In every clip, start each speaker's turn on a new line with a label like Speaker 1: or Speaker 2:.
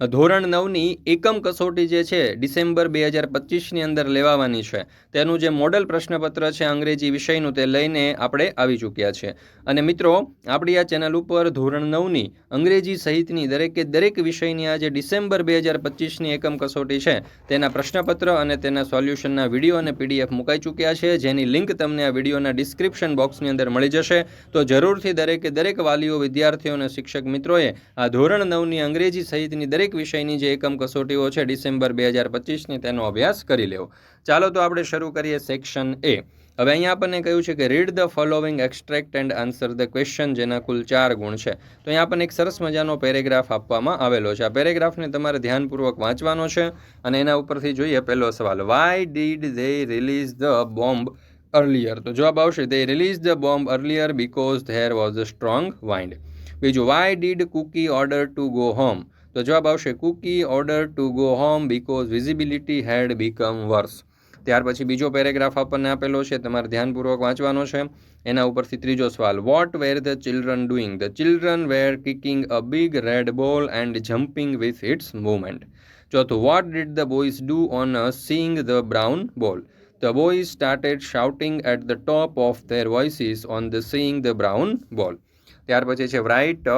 Speaker 1: ધોરણ નવની એકમ કસોટી જે છે, ડિસેમ્બર બે હજાર પચીસની અંદર લેવાવાની છે. તેનું જે મોડલ પ્રશ્નપત્ર છે, અંગ્રેજી વિષયનું તે લઈને આપણે આવી ચૂક્યા છે. અને મિત્રો, આપણી આ ચેનલ ઉપર ધોરણ નવની અંગ્રેજી સહિતની દરેકે દરેક વિષયની આ જે ડિસેમ્બર બે હજાર પચીસની એકમ કસોટી છે, તેના પ્રશ્નપત્ર અને તેના સોલ્યુશનના વીડિયો અને પીડીએફ મુકાઈ ચૂક્યા છે. જેની લિંક તમને આ વિડીયોના ડિસ્ક્રિપ્શન બોક્સની અંદર મળી જશે. તો જરૂરથી દરેકે દરેક વાલીઓ, વિદ્યાર્થીઓ અને શિક્ષક મિત્રોએ આ ધોરણ નવની અંગ્રેજી સહિતની દરેક વિષયની જે એકમ કસોટીઓ છે ડિસેમ્બર બે હજાર પચીસની, તેનો અભ્યાસ કરી લેવો. ચાલો તો આપણે શરૂ કરીએ સેક્શન એ. હવે અહીંયા આપણને કહ્યું છે કે read the following extract and answer the question જેના કુલ ચાર ગુણ છે. તો અહીંયા આપણને એક સરસ મજાનો પેરેગ્રાફ આપવામાં આવેલો છે. આ પેરેગ્રાફને તમારે ધ્યાનપૂર્વક વાંચવાનો છે અને એના ઉપરથી જોઈએ પહેલો સવાલ. Why did they release the bomb earlier તો જવાબ આવશે they release the bomb earlier because there was a strong wind બીજું why did Kuki order to go home તો જવાબ આવશે Kuki order to go home because visibility had become worse ત્યાર પછી બીજો પેરેગ્રાફ આપણને આપેલો છે, તમારે ધ્યાનપૂર્વક વાંચવાનો છે. એના ઉપરથી ત્રીજો સવાલ what were the children doing the children were kicking a big red ball and jumping with its movement ચોથું what did the boys do on seeing the brown ball The boys started shouting at the top of their voices on the seeing the brown ball. ત્યાર પછી છે write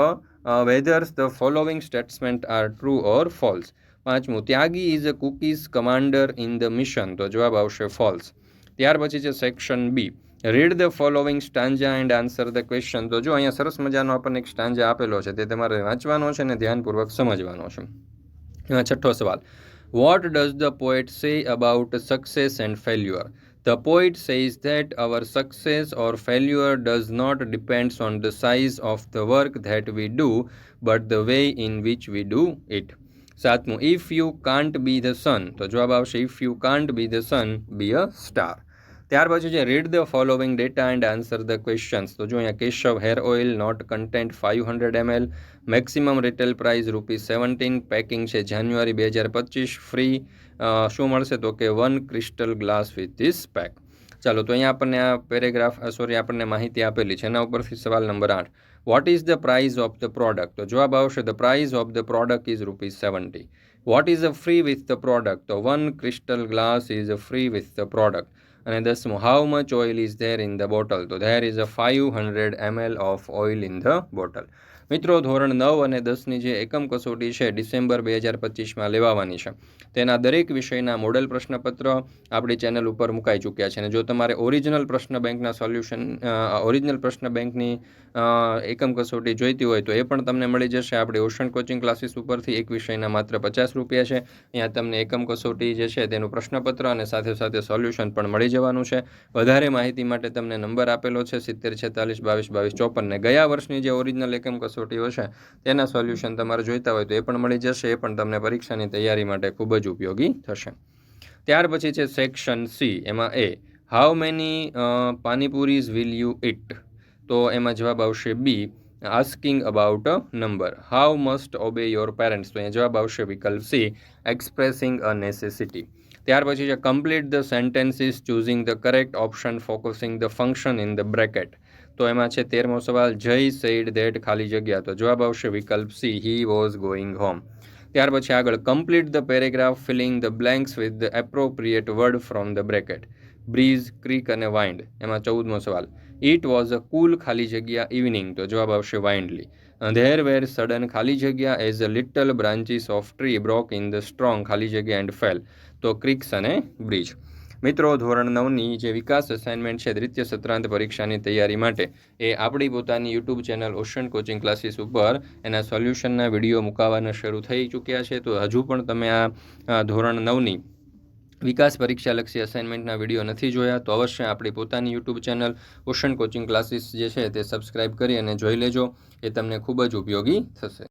Speaker 1: whether the following statement are true or false પાંચમું Tyagi is a Kukis commander in the mission તો જવાબ આવશે false ત્યાર પછી છે section B read the following stanza and answer the question તો જો અહીંયા સરસ મજાનો આપણને એક સ્ટાન્જા આપેલો છે, તે તમારે વાંચવાનો છે અને ધ્યાનપૂર્વક સમજવાનો છે. છઠ્ઠો સવાલ. What does the poet say about success and failure The poet says that our success or failure does not depends on the size of the work that we do, but the way in which we do it. સાતમું if you can't be the sun તો જવાબ આવશે if you can't be the sun be a star ત્યાર પછી છે read the following data and answer the questions તો જો અહીંયા Keshav hair oil net content five hundred ML maximum retail price rupees seventeen packing છે January બે હજાર પચીસ ફ્રી શું મળશે? તો કે one crystal glass with this pack ચાલો, તો અહીંયા આપણને આ પેરેગ્રાફ સોરી આપણને માહિતી આપેલી છે. એના ઉપરથી સવાલ નંબર આઠ. What is the price of the product તો જવાબ આવશે the price of the product is rupees seventy what is a free with the product તો one crystal glass is a free with the product અને દસમું how much oil is there in the bottle તો there is a five hundred ML of oil in the bottle મિત્રો, ધોરણ નવ અને દસની જે એકમ કસોટી છે, ડિસેમ્બર બે હજાર પચીસમાં લેવાવાની છે. તેના દરેક વિષયના મોડેલ પ્રશ્નપત્ર આપણી ચેનલ ઉપર મુકાઈ ચૂક્યા છે. અને જો તમારે ઓરિજિનલ પ્રશ્ન બેંકના સોલ્યુશન ઓરિજિનલ પ્રશ્ન બેંકની એકમ કસોટી જોઈતી હોય તો એ પણ તમને મળી જશે. આપણી ઓશન કોચિંગ ક્લાસીસ ઉપરથી એક વિષયના માત્ર પચાસ રૂપિયા છે. અહીંયા તમને એકમ કસોટી જે છે તેનું પ્રશ્નપત્ર અને સાથે સાથે સોલ્યુશન પણ મળી જવાનું છે. વધારે માહિતી માટે તમને નંબર આપેલો છે સિત્તેર છેતાલીસ બાવીસ બાવીસ ચોપનને ગયા વર્ષની જે ઓરિજિનલ એકમ કસોટી કસોટીઓ છે તેના સોલ્યુશન તમારે જોઈતા હોય તો એ પણ મળી જશે, એ પણ તમને પરીક્ષાની તૈયારી માટે ખૂબ જ ઉપયોગી થશે. ત્યાર પછી છે સેક્શન સી એમાં એ how many panipuris will you eat તો એમાં જવાબ આવશે be asking about a number how must obey your parents તો અહીંયા જવાબ આવશે વિકલ્પ સી એક્સપ્રેસિંગ અ નેસેસિટી ત્યાર પછી છે complete the sentences choosing the correct option focusing the function in the bracket તો એમાં છે તેરમો સવાલ, જય સેડ ધેટ ખાલી જગ્યા. તો જવાબ આવશે વિકલ્પ C he was going home ત્યાર પછી આગળ complete the paragraph filling the blanks with the appropriate word from the bracket breeze creek અને વાઇન્ડ એમાં ચૌદમો સવાલ ઇટ વોઝ અ કુલ ખાલી જગ્યા ઇવનિંગ તો જવાબ આવશે વાઇન્ડલી ધેર વેર સડન ખાલી જગ્યા as a little branches of tree broke in the strong ખાલી જગ્યા એન્ડ ફેલ તો ક્રિક્સ અને બ્રિજ મિત્રો, ધોરણ નવની જે વિકાસ અસાઇનમેન્ટ છે, દ્વિતીય સત્રાંત પરીક્ષાની તૈયારી માટે, એ આપણી પોતાની YouTube channel Ocean Coaching Classes ઉપર એના સોલ્યુશનના વીડિયો મુકાવાના શરૂ થઈ ચૂક્યા છે. તો હજુ પણ તમે આ ધોરણ નવની વિકાસ પરીક્ષાલક્ષી અસાઇનમેન્ટના વીડિયો નથી જોયા, તો અવશ્ય આપણી પોતાની YouTube channel Ocean Coaching Classes જે છે, તે સબસ્ક્રાઇબ કરી અને જોઈ લેજો. એ તમને ખૂબ જ ઉપયોગી થશે.